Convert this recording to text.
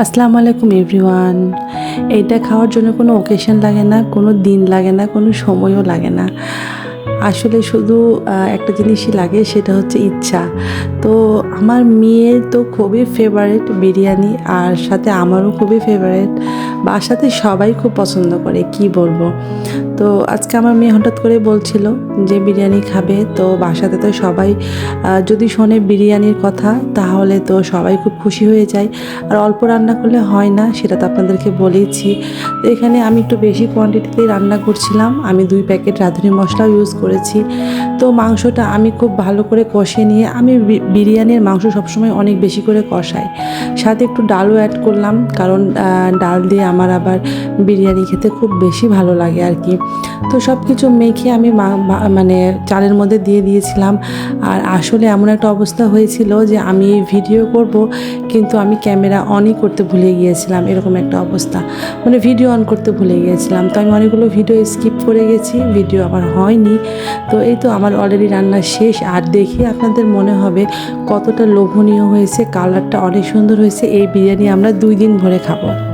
আসসালামু আলাইকুম এভরিওয়ান। এটা খাওয়ার জন্য কোনো ওকেশন লাগে না, কোনো দিন লাগে না, কোনো সময়ও লাগে না। আসলে শুধু একটা জিনিসই লাগে, সেটা হচ্ছে ইচ্ছা। তো আমার মেয়ের তো খুবই ফেভারিট বিরিয়ানি আর সাথে আমারও খুবই ফেভারিট বাসাতে সবাই খুব পছন্দ করে, কি বলব? তো আজকে আমার মেয়ে হঠাৎ করে বলছিল যে বিরিয়ানি খাবে, তো বাসাতে তো সবাই যদি শোনে বিরিয়ানির কথা তাহলে তো সবাই খুব খুশি হয়ে যায়। আর অল্প রান্না করলে হয় না, সেটা তো আপনাদেরকে বলেইছি। তো এখানে আমি একটু বেশি কোয়ান্টিটিতেই রান্না করছিলাম, আমি দুই প্যাকেট রাঁধুনি মশলাও ইউজ করেছি। তো মাংসটা আমি খুব ভালো করে কষিয়ে নিয়ে আমি বিরিয়ানির মাংস সবসময় অনেক বেশি করে কষাই সাথে একটু ডালও অ্যাড করলাম, কারণ ডাল দিয়ে আমার আবার বিরিয়ানি খেতে খুব বেশি ভালো লাগে আর কি। তো সব কিছু মেখে আমি মানে চালের মধ্যে দিয়ে দিয়েছিলাম। আর আসলে এমন একটা অবস্থা হয়েছিল যে আমি ভিডিও করব, কিন্তু আমি ক্যামেরা অনই করতে ভুলে গিয়েছিলাম, এরকম একটা অবস্থা। মানে ভিডিও অন করতে ভুলে গিয়েছিলাম। তো আমি অনেকগুলো ভিডিও স্কিপ করে গেছি, ভিডিও আমার হয়নি। তো এই তো আমার অলরেডি রান্না শেষ। আর দেখে আপনাদের মনে হবে কতটা লোভনীয় হয়েছে কালারটা অনেক সুন্দর হয়েছে এই বিরিয়ানি আমরা দুই দিন ভরে খাব।